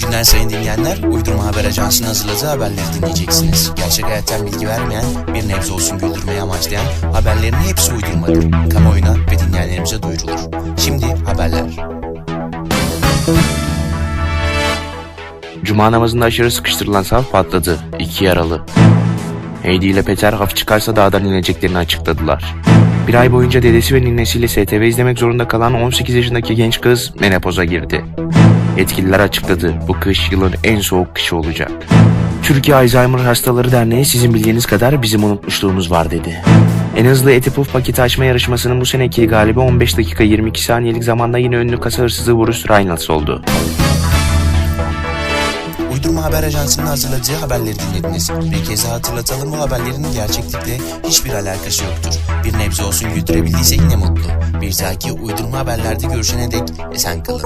günler sayın dinleyenler. Uydurma Haber Ajansı'nın hazırladığı haberleri dinleyeceksiniz. Gerçek hayattan bilgi vermeyen, bir nebze olsun güldürmeyi amaçlayan haberlerin hepsi uydurmadır. Kamuoyuna ve dinleyenlerimize duyurulur. Şimdi haberler. Cuma namazında aşırı sıkıştırılan saf patladı. İki yaralı. Heidi ile Peter hafif çıkarsa dağdan ineceklerini açıkladılar. Bir ay boyunca dedesi ve ninesiyle STV izlemek zorunda kalan 18 yaşındaki genç kız menopoza girdi. Yetkililer açıkladı. Bu kış yılın en soğuk kışı olacak. Türkiye Alzheimer Hastaları Derneği sizin bildiğiniz kadar bizim unutmuşluğumuz var dedi. En hızlı eti puf paketi açma yarışmasının bu seneki galibi 15 dakika 22 saniyelik zamanda yine ünlü kasa hırsızı Bruce Reynolds oldu. Uydurma Haber Ajansı'nın hazırladığı haberleri dinlediniz. Bir kez daha hatırlatalım bu haberlerin gerçeklikle hiçbir alakası yoktur. Bir nebze olsun güldürebildiyse yine mutlu. Bir dahaki uydurma haberlerde görüşene dek esen kalın.